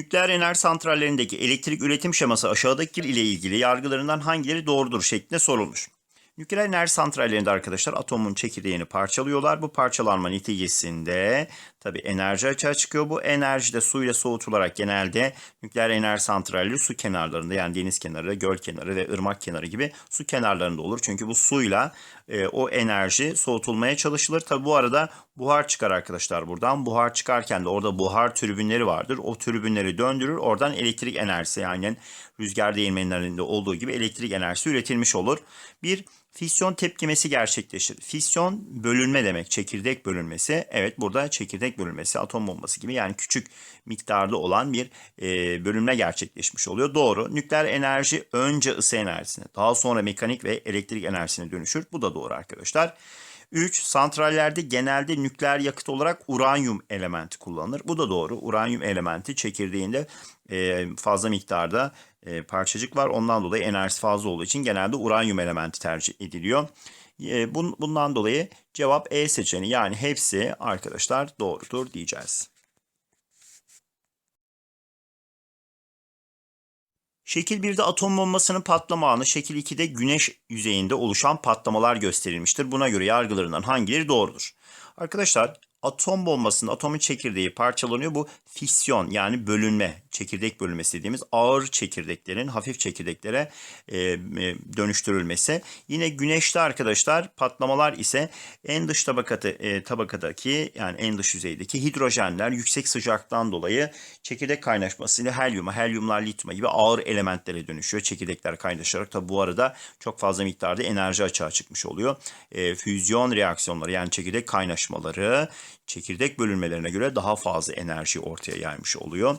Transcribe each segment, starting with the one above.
Nükleer enerji santrallerindeki elektrik üretim şeması aşağıdaki ile ilgili yargılarından hangileri doğrudur şeklinde sorulmuş. Nükleer enerji santrallerinde arkadaşlar atomun çekirdeğini parçalıyorlar. Bu parçalanma neticesinde tabii enerji açığa çıkıyor. Bu enerji de suyla soğutularak genelde nükleer enerji santralleri su kenarlarında yani deniz kenarı, göl kenarı ve ırmak kenarı gibi su kenarlarında olur. Çünkü bu suyla e, o enerji soğutulmaya çalışılır. Tabii bu arada buhar çıkar arkadaşlar buradan. Buhar çıkarken de orada buhar tribünleri vardır. O tribünleri döndürür. Oradan elektrik enerjisi yani rüzgar değirmenlerinde olduğu gibi elektrik enerjisi üretilmiş olur. Bir fisyon tepkimesi gerçekleşir. Fisyon bölünme demek. Çekirdek bölünmesi. Evet burada çekirdek bölünmesi atom bombası gibi yani küçük miktarda olan bir e, bölünme gerçekleşmiş oluyor. Doğru. Nükleer enerji önce ısı enerjisine daha sonra mekanik ve elektrik enerjisine dönüşür. Bu da doğru arkadaşlar. 3. Santrallerde genelde nükleer yakıt olarak uranyum elementi kullanılır. Bu da doğru. Uranyum elementi çekirdeğinde e, fazla miktarda e, parçacık var. Ondan dolayı enerjisi fazla olduğu için genelde uranyum elementi tercih ediliyor. E, bundan dolayı cevap E seçeneği yani hepsi arkadaşlar doğrudur diyeceğiz. Şekil 1'de atom bombasının patlama anı, şekil 2'de güneş yüzeyinde oluşan patlamalar gösterilmiştir. Buna göre yargılarından hangileri doğrudur? Arkadaşlar atom bombasında atomun çekirdeği parçalanıyor. Bu fisyon yani bölünme, çekirdek bölünmesi dediğimiz ağır çekirdeklerin hafif çekirdeklere e, e, dönüştürülmesi. Yine güneşte arkadaşlar patlamalar ise en dış tabakatı, e, tabakadaki yani en dış yüzeydeki hidrojenler yüksek sıcaktan dolayı çekirdek kaynaşmasıyla helyuma, helyumlar lityuma gibi ağır elementlere dönüşüyor. Çekirdekler kaynaşarak tabi bu arada çok fazla miktarda enerji açığa çıkmış oluyor. E, füzyon reaksiyonları yani çekirdek kaynaşmaları çekirdek bölünmelerine göre daha fazla enerji ortaya yaymış oluyor.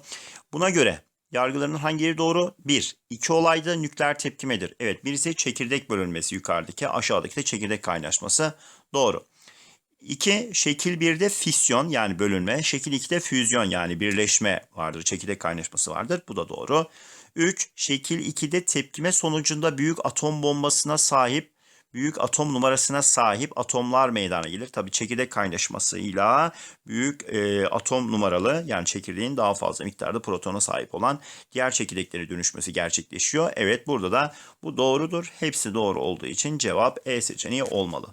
Buna göre yargılarının hangileri doğru? 1. İki olayda nükleer tepkimedir. Evet birisi çekirdek bölünmesi yukarıdaki aşağıdaki de çekirdek kaynaşması. Doğru. 2. Şekil 1'de fisyon yani bölünme. Şekil 2'de füzyon yani birleşme vardır. Çekirdek kaynaşması vardır. Bu da doğru. 3. Şekil 2'de tepkime sonucunda büyük atom bombasına sahip büyük atom numarasına sahip atomlar meydana gelir. Tabii çekirdek kaynaşmasıyla büyük e, atom numaralı yani çekirdeğin daha fazla miktarda protona sahip olan diğer çekirdeklere dönüşmesi gerçekleşiyor. Evet burada da bu doğrudur. Hepsi doğru olduğu için cevap E seçeneği olmalı.